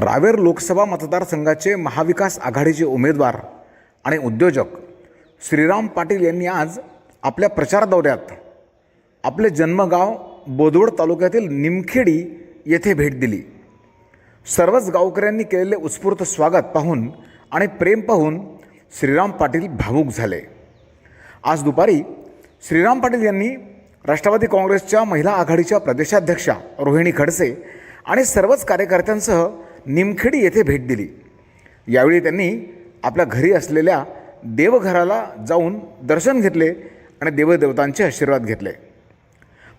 रावेर लोकसभा मतदारसंघाचे महाविकास आघाडीचे उमेदवार आणि उद्योजक श्रीराम पाटील यांनी आज आपल्या प्रचार दौऱ्यात आपले जन्मगाव बोदवड तालुक्यातील निमखेडी येथे भेट दिली. सर्वच गावकऱ्यांनी केलेले उत्स्फूर्त स्वागत पाहून आणि प्रेम पाहून श्रीराम पाटील भावूक झाले. आज दुपारी श्रीराम पाटील यांनी राष्ट्रवादी काँग्रेसच्या महिला आघाडीच्या प्रदेशाध्यक्षा रोहिणी खडसे आणि सर्वच कार्यकर्त्यांसह निमखेडी येथे भेट दिली. यावेळी त्यांनी आपल्या घरी असलेल्या देवघराला जाऊन दर्शन घेतले आणि देवदेवतांचे आशीर्वाद घेतले.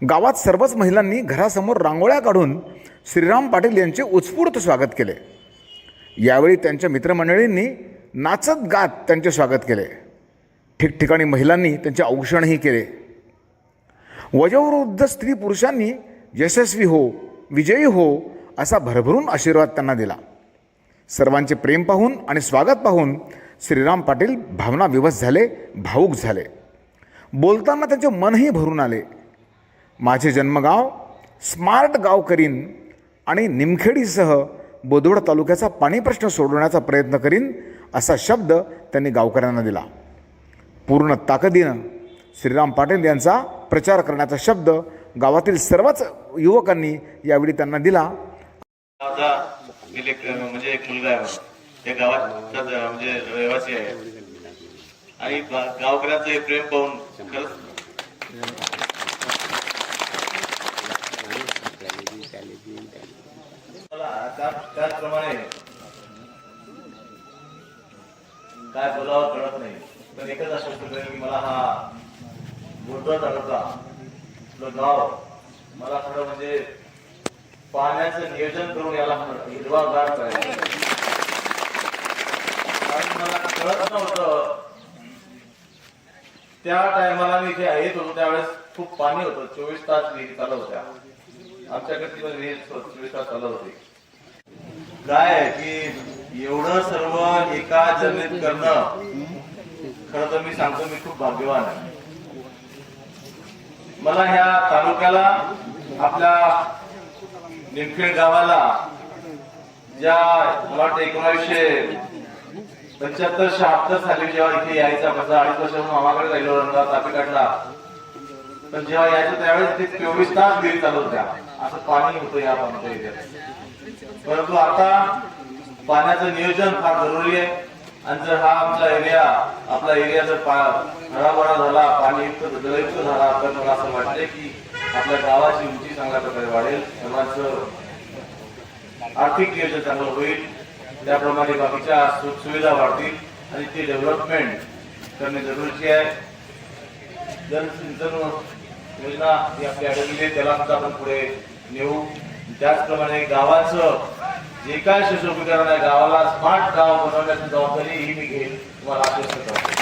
गावात सर्वच महिलांनी घरासमोर रांगोळ्या काढून श्रीराम पाटील यांचे उत्स्फूर्त स्वागत केले. यावेळी त्यांच्या मित्रमंडळींनी नाचत गात त्यांचे स्वागत केले. ठिकठिकाणी महिलांनी त्यांचे औक्षणही केले. वयोवृद्ध स्त्री पुरुषांनी यशस्वी हो विजयी हो असा भरभरून आशीर्वाद त्यांना दिला. सर्वांचे प्रेम पाहून आणि स्वागत पाहून श्रीराम पाटील भावना विवश झाले भावूक झाले. बोलताना त्यांचे मनही भरून आले. माझे जन्मगाव स्मार्ट गाव करीन आणि निमखेडीसह बोदवड तालुक्याचा पाणी प्रश्न सोडवण्याचा प्रयत्न करीन असा शब्द त्यांनी गावकऱ्यांना दिला. पूर्ण ताकदीनं श्रीराम पाटील यांचा प्रचार करण्याचा शब्द गावातील सर्वच युवकांनी यावेळी त्यांना दिला. म्हणजे एक मुलगा आहे त्या गावात म्हणजे रहिवासी आहे. आणि गावकऱ्यांचं हे प्रेम पाहून खरंच मला त्या- त्याचप्रमाणे काय बोलावं कळत नाही. पण एकच आश्वस्त करेन की मला हा बोलतो तालुका आपलं गाव मला खरं म्हणजे पाण्याचं नियोजन करून याला हिरवागार करायचं मला कळत नव्हतं. त्या टायमाला मी जे येत होतो. त्यावेळेस खूप पाणी होतं. चोवीस तास विहीर चालू होत्या. आमच्याकडे तिथं विहीर चोवीस तास चालू होती. काय आहे की एवढं सर्व एका जमिनीत करणं खरं तर मी सांगतो मी खूप भाग्यवान आहे. मला ह्या तालुक्याला आपल्या निमखेड गावाला ज्या मला वाटतं एकोणीसशे पंच्याहत्तर शहात्तर साली जेव्हा इथे यायचा माझा अडीच वर्ष मामाकडे राहिलो रंगा तापेकडला पण जेव्हा यायचं त्यावेळेस ते चोवीस तास विहिरी चालू होत्या. असं पाणी होतं या आमच्या परंतु आता पाण्याचं नियोजन फार जरुरी आहे. आणि जर हा आमचा एरिया आपला एरिया जर हराभरा झाला पाणी इतकं जलयुक्त झाला तर मला असं वाटतंय की आपल्या गावाची उंची चांगल्या प्रकारे वाढेल. सर्वांचं आर्थिक नियोजन चांगलं होईल. त्याप्रमाणे बाकीच्या सुखसुविधा वाढतील. आणि ते डेव्हलपमेंट करणे जरुरीची आहे. जलसिंचन योजना ही आपली अडकली त्याला सुद्धा आपण पुढे नेऊ. त्याचप्रमाणे गावाचं जे काय सुशोभीकरण आहे गावाला स्मार्ट गाव बनवण्याची जबाबदारी ही मी घेईल तुम्हाला आश्वस्त करतो